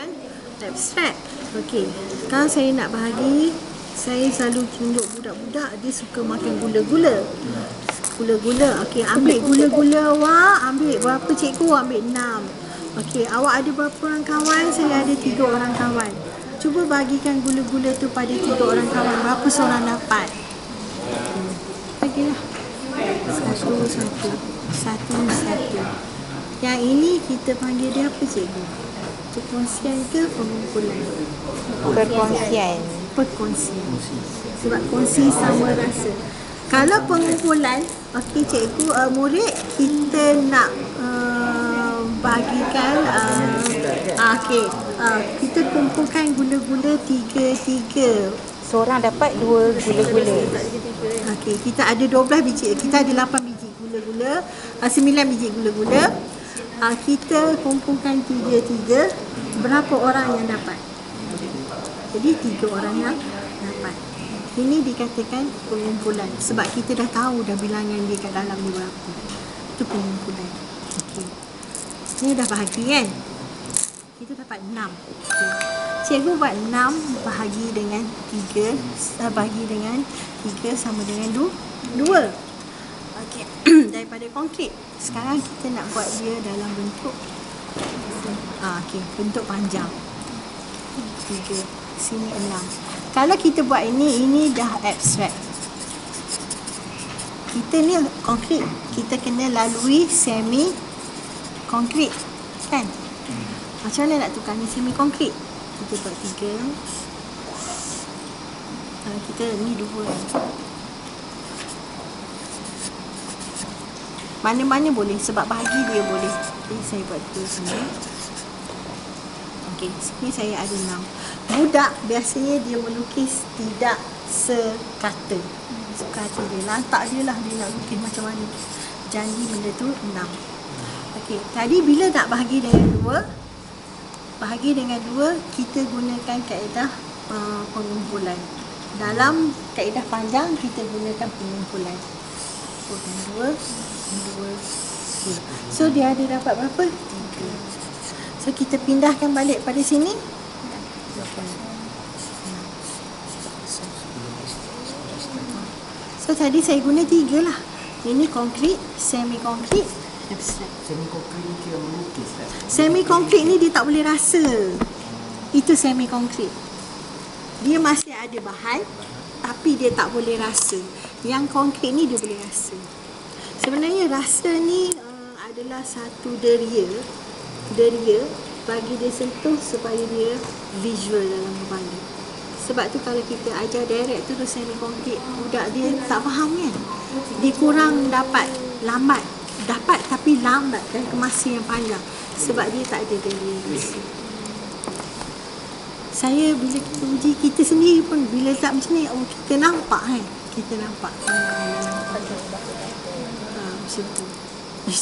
dengan abstract. Okey, sekarang saya nak bahagi saya selalu tunjuk budak-budak dia suka makan gula-gula. Gula-gula. Okey, ambil gula-gula awak, ambil berapa cikgu? Ambil enam. Okey, awak ada berapa orang kawan? Saya ada tiga orang kawan. Cuba bagikan gula-gula tu pada tiga orang kawan. Berapa seorang dapat? Bagilah. Satu, satu. Satu, satu. Yang ini kita panggil dia apa cikgu? Perkongsian ke pengumpulan? Perkongsian. Perkongsian. Sebab kongsi sama rasa. Kalau pengumpulan, okey cikgu, uh, murid kita nak uh, bagikan uh, okey, uh, kita kumpulkan gula-gula tiga-tiga Seorang dapat dua gula-gula. Okey, kita ada 12 biji. Kita ada 8 biji gula-gula, uh, 9 biji gula-gula. Uh, kita kumpulkan tiga-tiga. Berapa orang yang dapat? Jadi tiga orang yang dapat. Ini dikatakan pengumpulan sebab kita dah tahu dah bilangan dia kat dalam ni berapa. Itu pengumpulan. Okey. Ni dah bahagi kan? Kita dapat 6. Okey. Cikgu buat 6 bahagi dengan 3 uh, bahagi dengan 3 sama dengan 2. 2. Daripada konkret. Sekarang kita nak buat dia dalam bentuk ah okey, bentuk panjang. 3 sini 6. Kalau kita buat ini ini dah abstract. Kita ni konkret. Kita kena lalui semi konkret. Kan? Macam mana nak tukar ni semi konkret? Kita buat tiga. Kalau kita ni dua. Mana-mana boleh sebab bahagi dia boleh. Okay, saya buat dua sini. Okey, sini saya ada enam. Budak biasanya dia melukis tidak sekata. Sekata dia. Lantak dia lah dia nak lukis macam mana. Janji benda tu enam. Okey, tadi bila nak bahagi dengan dua, bahagi dengan dua, kita gunakan kaedah uh, pengumpulan. Dalam kaedah panjang, kita gunakan pengumpulan. Bukan dua, dua. So, dia ada dapat berapa? Tiga. So, kita pindahkan balik pada sini. So, tadi saya guna tiga lah. Ini konkret, semi abstract. Semi konkret ni kira melukis kan? Semi konkret ni dia tak boleh rasa. Itu semi konkret. Dia masih ada bahan tapi dia tak boleh rasa. Yang konkret ni dia boleh rasa. Sebenarnya rasa ni uh, adalah satu deria. Deria bagi dia sentuh supaya dia visual dalam kepala. Sebab tu kalau kita ajar direct terus semi konkret, budak dia tak faham kan. Dia kurang dapat lambat dapat tapi lambat dan kemasa yang panjang sebab dia tak ada deria rasa. Saya bila kita uji kita sendiri pun bila tak macam ni oh kita nampak kan kita nampak. Ha, macam tu